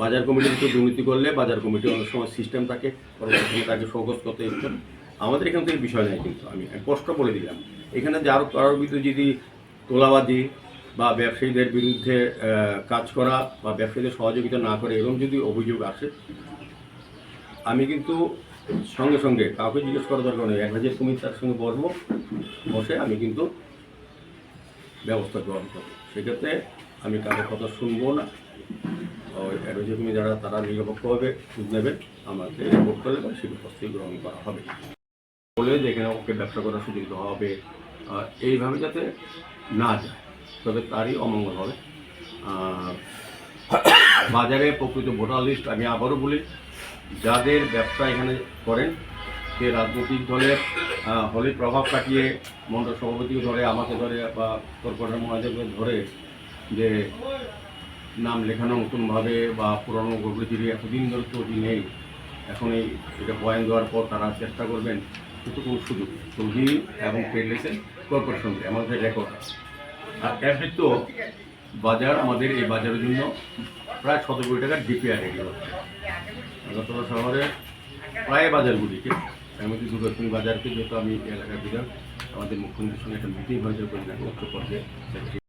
বাজার কমিটির তো দুর্নীতি করলে বাজার কমিটি অনেক সময় সিস্টেম থাকে পরবর্তীতে তাকে সহজ করতে ইচ্ছুক আমাদের এখান থেকে বিষয় নেই কিন্তু, আমি স্পষ্ট বলে দিলাম। এখানে যার কারোর বিরুদ্ধে যদি তোলাবাজি বা ব্যবসায়ীদের বিরুদ্ধে কাজ করা বা ব্যবসায়ীদের সহযোগিতা না করে এরকম যদি অভিযোগ আসে, আমি কিন্তু সঙ্গে সঙ্গে কাউকে জিজ্ঞেস করা দরকার নেই। এক হাজার তুমি তার সঙ্গে বসবো, বসে আমি কিন্তু ব্যবস্থা গ্রহণ করব। সেক্ষেত্রে আমি কারোর কথা শুনব না। ওই অ্যাডভাইজার যারা, তারা নিরপেক্ষভাবে নেবে, আমাকে রিপোর্ট করলে বা সেই ব্যবস্থাই গ্রহণ করা হবে। বলে যে এখানে ওকে ব্যবসা করার সুযোগ দেওয়া হবে এইভাবে যাতে না যায়, তবে তারই অমঙ্গল হবে। বাজারে প্রকৃত ভোটার লিস্ট আমি আবারও বলি, যাদের ব্যবসা এখানে করেন, সে রাজনৈতিক দলের হলে প্রভাব কাটিয়ে মন্ডল সভাপতিকে ধরে, আমাকে ধরে, বা কর্পোরেটর মহাদেবকে ধরে, যে নাম লেখানো নতুনভাবে বা পুরনো গভীর এতদিন ধরে চটি নেই, এখন এই এটা বয়ান দেওয়ার পর তারা চেষ্টা করবেন কিন্তু কোনো সুযোগ। তৈরি এবং লাইসেন্স কর্পোরেশন আমাদের রেকর্ড আর এর তো বাজার, আমাদের এই বাজারের জন্য প্রায় শত কোটি টাকার ডিপিআর রেডি হচ্ছে। আগরতলা শহরে প্রায় বাজারগুলিকে এমনকি দুর্গাপুর বাজারকে, যেহেতু আমি এলাকার বিধান আমাদের মুখ্যমন্ত্রীর সঙ্গে একটা মিটিং হয়েছে উচ্চ পর্যায়ে